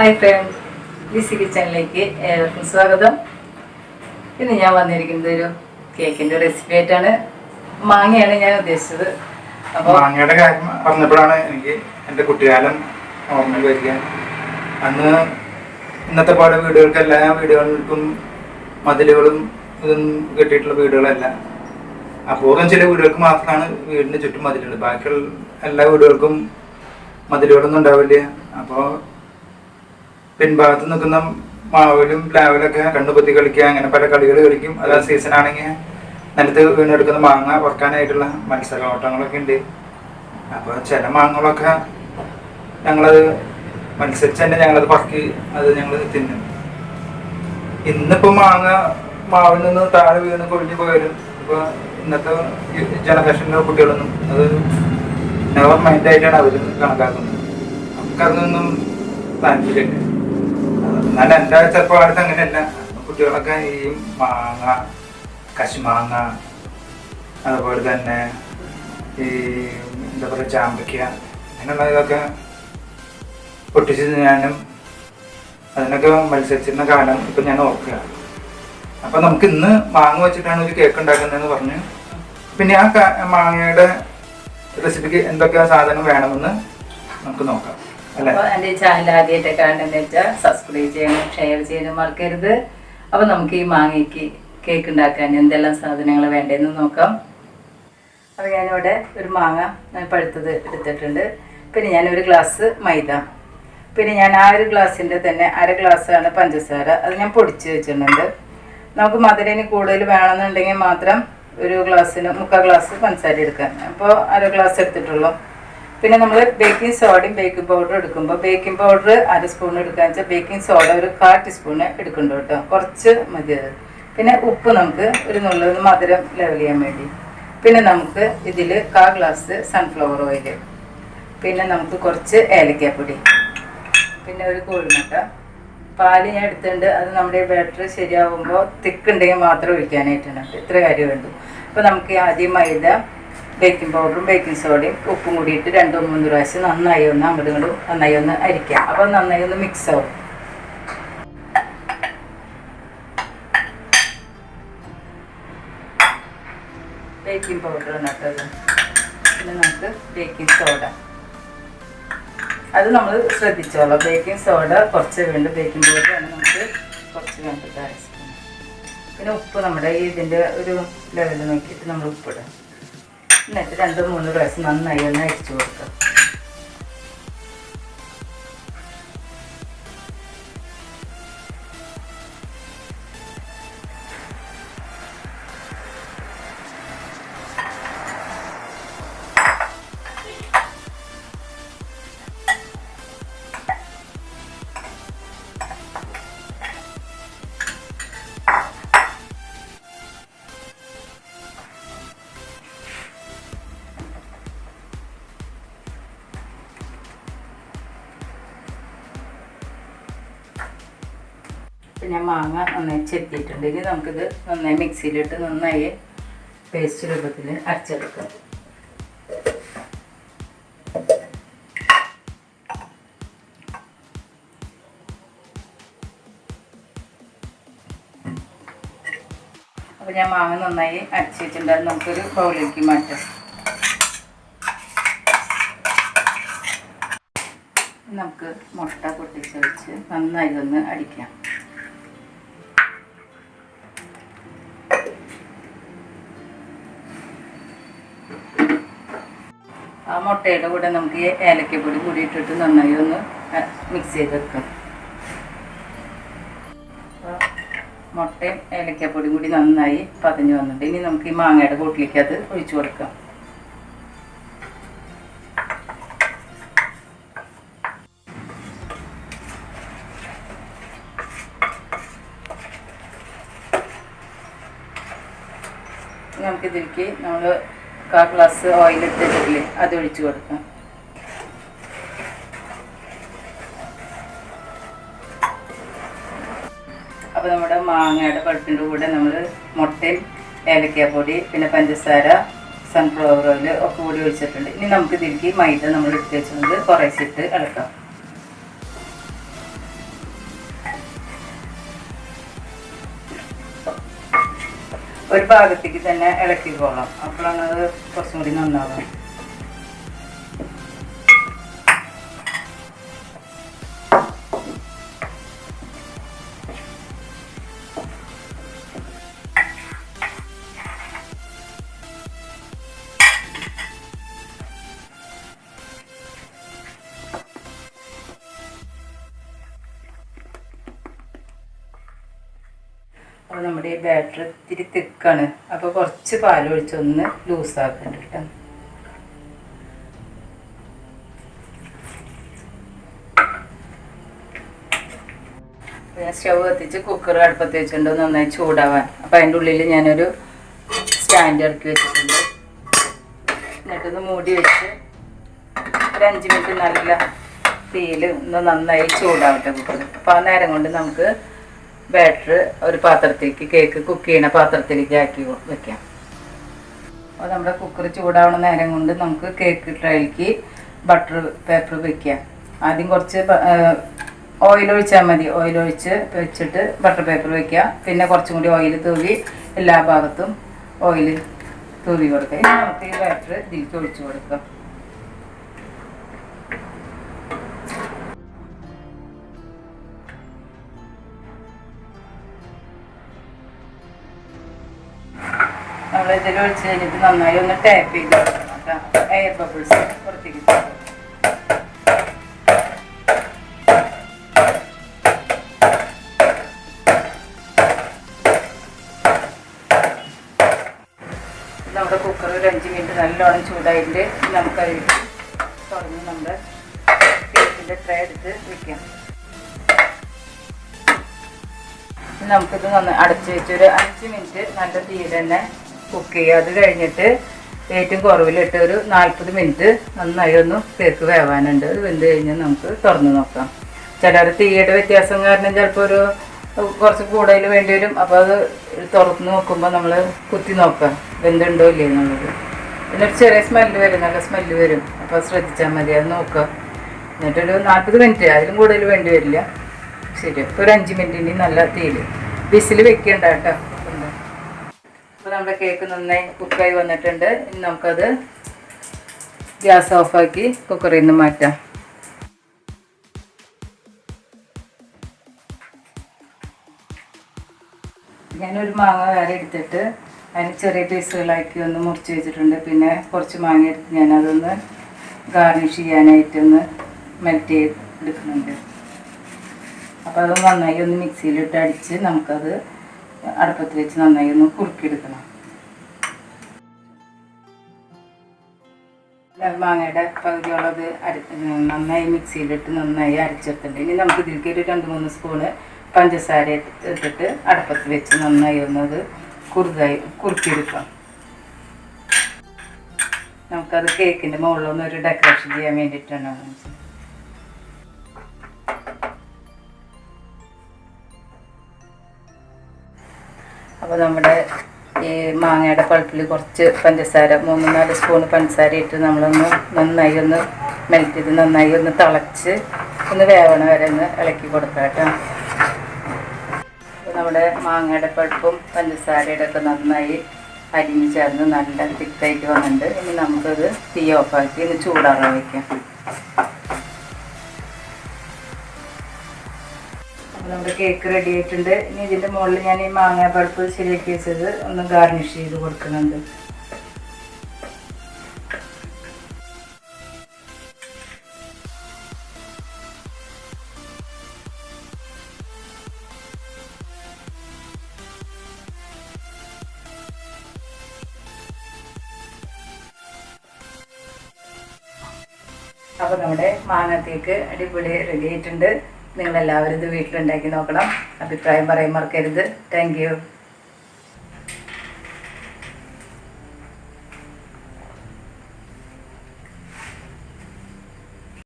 Hi front Lissy കിച്ചണിലേക്ക് ഏവർക്കും സ്വാഗതം. ഇന്ന് ഞാൻ വന്നിരിക്കുന്നത് ഒരു കേക്കിന്റെ റെസിപ്പി ആയിട്ടാണ്. മാങ്ങയാണ് ഞാൻ ഉദ്ദേശിച്ചത്. അപ്പോൾ മാങ്ങയുടെ കാര്യം പറഞ്ഞപ്പോഴാണ് എനിക്ക് എന്റെ കുട്ടിക്കാലം ഓർമ്മ വരിക. അന്ന് ഇന്നത്തെ പോലെ വീടുകൾക്ക് എല്ലാ വീടുകൾക്കും മതിലുകളും ഇതും കെട്ടിയിട്ടുള്ള വീടുകളല്ല. അപൂർവം ചില വീടുകൾക്ക് മാത്രമാണ് വീടിന് ചുറ്റും മതിലുകൾ. ബാക്കിയുള്ള എല്ലാ വീടുകൾക്കും മതിലുകളൊന്നും ഉണ്ടാവില്ല. അപ്പോൾ പിൻഭാഗത്ത് നിൽക്കുന്ന മാവിലും പ്ലാവിലൊക്കെ കണ്ണുപൊത്തി കളിക്കുക അങ്ങനെ പല കളികൾ കളിക്കും. അത് ആ സീസൺ ആണെങ്കിൽ നിലത്ത് വീണെടുക്കുന്ന മാങ്ങ വറക്കാനായിട്ടുള്ള മത്സരോട്ടങ്ങളൊക്കെ ഉണ്ട്. അപ്പോൾ ചില മാങ്ങകളൊക്കെ ഞങ്ങളത് മത്സരിച്ച് തന്നെ ഞങ്ങളത് പറക്കി അത് ഞങ്ങൾ തിന്നും. ഇന്നിപ്പോൾ മാങ്ങ മാവിൽ നിന്ന് താഴെ വീണ് കൊഴിഞ്ഞു പോയാലും ഇപ്പോൾ ഇന്നത്തെ ജനറേഷനിലെ കുട്ടികളൊന്നും അത് നെവർ മൈൻഡായിട്ടാണ് അവർ കണക്കാക്കുന്നത്. നമുക്കതൊന്നും താല്പര്യമില്ല. എന്നാൽ എന്റെ ചെറുപ്പകാലത്ത് അങ്ങനെയല്ല. കുട്ടികളൊക്കെ ഈ മാങ്ങ കശുമാങ്ങ അതുപോലെ തന്നെ ഈ എന്താ പറയുക ചാമ്പയ്ക്ക അങ്ങനെയുള്ള ഇതൊക്കെ പൊട്ടിച്ച് ഞാനും അതിനൊക്കെ മത്സരിച്ചിരുന്ന കാലം ഇപ്പം ഞാൻ ഓർക്കുക. അപ്പം നമുക്ക് ഇന്ന് മാങ്ങ വെച്ചിട്ടാണ് ഒരു കേക്ക് ഉണ്ടാക്കുന്നതെന്ന് പറഞ്ഞു പിന്നെ ആ മാങ്ങയുടെ റെസിപ്പിക്ക് എന്തൊക്കെ സാധനം വേണമെന്ന് നമുക്ക് നോക്കാം. അപ്പോൾ എന്റെ ചാനൽ ആദ്യമായിട്ട് കാണുന്നത് വെച്ചാൽ സബ്സ്ക്രൈബ് ചെയ്യണം ഷെയർ ചെയ്യാനും മറക്കരുത്. അപ്പോൾ നമുക്ക് ഈ മാങ്ങയ്ക്ക് കേക്ക് ഉണ്ടാക്കാൻ എന്തെല്ലാം സാധനങ്ങൾ വേണ്ടതെന്ന് നോക്കാം. അപ്പോൾ ഞാനിവിടെ ഒരു മാങ്ങ പഴുത്തത് എടുത്തിട്ടുണ്ട്. പിന്നെ ഞാൻ ഒരു ഗ്ലാസ് മൈദ. പിന്നെ ഞാൻ ആ ഒരു ഗ്ലാസ്സിന്റെ തന്നെ അര ഗ്ലാസ്സാണ് പഞ്ചസാര. അത് ഞാൻ പൊടിച്ച് വെച്ചിട്ടുണ്ട്. നമുക്ക് മധുരന് കൂടുതൽ വേണമെന്നുണ്ടെങ്കിൽ മാത്രം ഒരു ഗ്ലാസ്സിന് മുക്കാൽ ഗ്ലാസ് പഞ്ചസാര എടുക്കാൻ അപ്പോൾ അര ഗ്ലാസ് എടുത്തിട്ടുള്ളൂ. പിന്നെ നമ്മൾ ബേക്കിംഗ് സോഡയും ബേക്കിംഗ് പൗഡറും എടുക്കുമ്പോൾ ബേക്കിംഗ് പൗഡർ അര സ്പൂൺ എടുക്കുക വെച്ചാൽ ബേക്കിംഗ് സോഡ ഒരു കാ ടീസ്പൂണ് എടുക്കുന്നുണ്ട് കേട്ടോ കുറച്ച് മതി അത്. പിന്നെ ഉപ്പ് നമുക്ക് ഒരു നുള്ളത് മധുരം ലെവൽ ചെയ്യാൻ വേണ്ടി. പിന്നെ നമുക്ക് ഇതിൽ കാ ഗ്ലാസ് സൺഫ്ലവർ ഓയിൽ പിന്നെ നമുക്ക് കുറച്ച് ഏലക്കാപ്പൊടി. പിന്നെ ഒരു കോഴിമുട്ട പാൽ ഞാൻ എടുത്തിട്ടുണ്ട്. അത് നമ്മുടെ ബാറ്ററി ശരിയാവുമ്പോൾ തിക്കുണ്ടെങ്കിൽ മാത്രം ഒഴിക്കാനായിട്ടുണ്ട് ഇത്ര കാര്യം വേണ്ടു അപ്പോൾ നമുക്ക് ആദ്യം മൈദ ബേക്കിംഗ് പൗഡറും ബേക്കിംഗ് സോഡയും ഉപ്പും കൂടിയിട്ട് രണ്ടോ മൂന്ന് പ്രാവശ്യം നന്നായി ഒന്ന് അങ്ങോട്ട് ഇങ്ങോട്ട് നന്നായി ഒന്ന് അരിക്കാം അപ്പോൾ നന്നായി ഒന്ന് മിക്സ് ആവും. ബേക്കിംഗ് പൗഡർ നട്ടത് പിന്നെ നമുക്ക് ബേക്കിംഗ് സോഡ അത് നമ്മൾ ശ്രദ്ധിച്ചോളാം. ബേക്കിംഗ് സോഡ കുറച്ച് വേണ്ട. ബേക്കിംഗ് പൗഡർ ആണ് നമുക്ക് കുറച്ച് വേണ്ടത് പിന്നെ ഉപ്പ് നമ്മുടെ ഇതിന്റെ ഒരു ലെവൽ നോക്കിയിട്ട് നമ്മൾ ഉപ്പിടുക എന്നിട്ട് രണ്ട് മൂന്ന് പ്രാവശ്യം നന്നായി ഒന്ന് അരിച്ചു കൊടുക്കുക മാങ്ങ നന്നായി ചെത്തിയിട്ടുണ്ട്. ഇനി നമുക്കിത് നന്നായി മിക്സിയിലിട്ട് നന്നായി പേസ്റ്റ് രൂപത്തിൽ അരച്ചെടുക്കാം. അപ്പോൾ ഞാൻ മാങ്ങ നന്നായി അരച്ച് വെച്ചിട്ടുണ്ട്. അത് നമുക്കൊരു ബൗളിലേക്ക് മാറ്റാം. നമുക്ക് മുട്ട പൊട്ടിച്ച് വെച്ച് നന്നായി ഒന്ന് അടിക്കാം. ആ മുട്ടയുടെ കൂടെ നമുക്ക് ഏലക്കപ്പൊടി കൂടി ഇട്ടിട്ട് നന്നായി ഒന്ന് മിക്സ് ചെയ്തെടുക്കാം വെക്കാം. മുട്ടയും ഏലക്കപ്പൊടിയും കൂടി നന്നായി പതിഞ്ഞു വന്നിട്ട് ഇനി നമുക്ക് ഈ മാങ്ങയുടെ കൂട്ടിലേക്ക് അത് ഒഴിച്ചു കൊടുക്കാം. നമുക്കിതിലേക്ക് നമ്മൾ കാ ഗ്ലാസ് ഓയിൽ എടുത്തിട്ടില്ലേ അത് ഒഴിച്ചു കൊടുക്കാം. അപ്പോൾ നമ്മുടെ മാങ്ങയുടെ പഴുപ്പിന്റെ കൂടെ നമ്മൾ മുട്ടയും ഏലക്കാപ്പൊടി പിന്നെ പഞ്ചസാര സൺഫ്ലവർ ഓയിൽ ഒക്കെ കൂടി ഒഴിച്ചിട്ടുണ്ട്. ഇനി നമുക്ക് തിരികെ മൈദ നമ്മൾ എടുത്ത് വെച്ചിട്ടുണ്ട്. കുറേശ്ശിട്ട് ഇളക്കാം. ഒരു ഭാഗത്തേക്ക് തന്നെ ഇളക്കിക്കോളാം അപ്പോഴാണ് അത് കുറച്ചും കൂടി നന്നാവുക. അപ്പോൾ നമ്മുടെ ഈ ബാറ്റർ ഇത്തിരി തിക്കാണ്. അപ്പോൾ കുറച്ച് പാൽ ഒഴിച്ചൊന്ന് ലൂസാക്കണ്ട കേട്ടോ. ഞാൻ സ്റ്റവ് കത്തിച്ച് കുക്കർ അടുപ്പത്ത് വെച്ചിട്ടുണ്ട്. നന്നായി ചൂടാവാൻ. അപ്പം അതിന്റെ ഉള്ളിൽ ഞാനൊരു സ്റ്റാൻഡ് ഇറക്കി വെച്ചിട്ടുണ്ട്. എന്നിട്ടൊന്ന് മൂടി വെച്ച് ഒരു അഞ്ച് മിനിറ്റ് നല്ല തീയിൽ ഒന്ന് നന്നായി ചൂടാവട്ടെ കുക്കർ അപ്പോൾ ആ നേരം കൊണ്ട് നമുക്ക് ബാറ്റർ ഒരു പാത്രത്തിലേക്ക് കേക്ക് കുക്ക് ചെയ്യണ പാത്രത്തിലേക്ക് ആക്കി വെക്കാം. അപ്പോൾ നമ്മുടെ കുക്കർ ചൂടാവുന്ന നേരം കൊണ്ട് നമുക്ക് കേക്ക് ട്രൈക്ക് ബട്ടർ പേപ്പർ വെക്കാം. ആദ്യം കുറച്ച് ഓയിൽ ഒഴിച്ചാൽ മതി. ഓയിൽ ഒഴിച്ച് വെച്ചിട്ട് ബട്ടർ പേപ്പർ വെക്കാം. പിന്നെ കുറച്ചും കൂടി ഓയിൽ തൂവി എല്ലാ ഭാഗത്തും ഓയിൽ തൂവി കൊടുക്കുക നമുക്ക് ഈ ബാറ്റർ ഇതിലേക്ക് ഒഴിച്ചു കൊടുക്കാം. ഇതിൽ ഒഴിച്ച് കഴിഞ്ഞിട്ട് നന്നായി ഒന്ന് ടാപ്പ് ചെയ്ത് കൊടുക്കണം എയർ ബബിൾസ് പുറത്തേക്ക്. നമ്മുടെ കുക്കർ ഒരു അഞ്ച് മിനിറ്റ് നല്ലോണം ചൂടായിട്ട് നമുക്കതിൽ തുറന്ന് നമ്മുടെ കേക്കിന്റെ ട്രേ എടുത്ത് വെക്കാം നമുക്കിത് നന്ന് അടച്ച് വെച്ചൊരു അഞ്ച് മിനിറ്റ് നല്ല തീയിൽ തന്നെ കുക്ക് ചെയ്യുക അത് കഴിഞ്ഞിട്ട് ഏറ്റവും കുറവിലിട്ട് ഒരു നാൽപ്പത് മിനിറ്റ് നന്നായി ഒന്ന് തേക്ക് വേവാനുണ്ട്. അത് വെന്ത് കഴിഞ്ഞാൽ നമുക്ക് തുറന്ന് നോക്കാം. ചിലർ തീയുടെ വ്യത്യാസം കാരണം ചിലപ്പോൾ ഒരു കുറച്ച് കൂടുതൽ വേണ്ടി വരും. അപ്പോൾ അത് തുറന്ന് നോക്കുമ്പോൾ നമ്മൾ കുത്തി നോക്കാം. വെന്തുണ്ടോ ഇല്ലേ എന്നുള്ളത്. ഒരു ചെറിയ സ്മെല്ല് വരും നല്ല സ്മെല്ല് വരും. അപ്പോൾ ശ്രദ്ധിച്ചാൽ മതി. അത് നോക്കുക എന്നിട്ടൊരു നാൽപ്പത് മിനിറ്റ്. അതിലും കൂടുതൽ വേണ്ടി വരില്ല. ശരി ഇപ്പോൾ ഒരു അഞ്ച് മിനിറ്റിന്റെ നല്ല തീയിൽ വിസിൽ വെക്കേണ്ട കേട്ടോ. അപ്പോൾ നമ്മുടെ കേക്ക് നന്നായി കുക്കായി വന്നിട്ടുണ്ട്. ഇനി നമുക്കത് ഗ്യാസ് ഓഫാക്കി കുക്കറിൽ നിന്ന് മാറ്റാം. ഞാനൊരു മാങ്ങ വേറെ എടുത്തിട്ട് അതിന് ചെറിയ പീസുകളാക്കി ഒന്ന് മുറിച്ച് വെച്ചിട്ടുണ്ട്. പിന്നെ കുറച്ച് മാങ്ങ എടുത്ത് ഞാനതൊന്ന് ഗാർണിഷ് ചെയ്യാനായിട്ടൊന്ന് മെൽറ്റ് ചെയ്ത് എടുക്കുന്നുണ്ട്. അപ്പോൾ അത് നന്നായി ഒന്ന് മിക്സിയിലിട്ട് അടിച്ച് നമുക്കത് അടുപ്പത്ത് വെച്ച് നന്നായി ഒന്ന് കുറുക്കിയെടുക്കണം. മാങ്ങയുടെ പകുതിയുള്ളത് അരി നന്നായി മിക്സിയിലിട്ട് നന്നായി അരച്ചെടുത്തിട്ടുണ്ട് ഇനി നമുക്ക് ഇതിലേക്ക് ഒരു രണ്ട് മൂന്ന് സ്പൂണ് പഞ്ചസാര ഇട്ടിട്ട് അടുപ്പത്ത് വെച്ച് നന്നായി ഒന്നത് കുറുതായി കുറുക്കിയെടുക്കാം. നമുക്കത് കേക്കിന്റെ മുകളിലൊന്ന് ഒരു ഡെക്കറേഷൻ ചെയ്യാൻ വേണ്ടിയിട്ടാണ്. അപ്പോൾ നമ്മുടെ ഈ മാങ്ങയുടെ പൾപ്പിൽ കുറച്ച് പഞ്ചസാര മൂന്ന് നാല് സ്പൂൺ പഞ്ചസാര ഇട്ട് നമ്മളൊന്ന് നന്നായി ഒന്ന് മെൽറ്റ് ചെയ്ത് നന്നായി ഒന്ന് തിളച്ച് ഒന്ന് വേവണ വരെ ഒന്ന് ഇളക്കി കൊടുക്കാം കേട്ടോ. നമ്മുടെ മാങ്ങയുടെ പൾപ്പും പഞ്ചസാരയുടെ ഒക്കെ നന്നായി അരിഞ്ഞ് ചേർന്ന് നല്ല തിക്കായിട്ട് വന്നിട്ടുണ്ട്. ഇനി നമുക്കത് തീ ഓഫാക്കി ഒന്ന് ചൂടാറാൻ വയ്ക്കാം നമ്മുടെ കേക്ക് റെഡി ആയിട്ടുണ്ട്. ഇനി ഇതിന്റെ മുകളിൽ ഞാൻ ഈ മാങ്ങ പഴുപ്പ് ശരിയാക്കി വെച്ചത് ഒന്ന് ഗാർണിഷ് ചെയ്ത് കൊടുക്കുന്നുണ്ട്. അപ്പോൾ നമ്മുടെ മാങ്ങത്തേക്ക് അടിപൊളി റെഡി ആയിട്ടുണ്ട്. നിങ്ങളെല്ലാവരും ഇത് വീട്ടിലുണ്ടാക്കി നോക്കണം. അഭിപ്രായം പറയാൻ മറക്കരുത്. താങ്ക്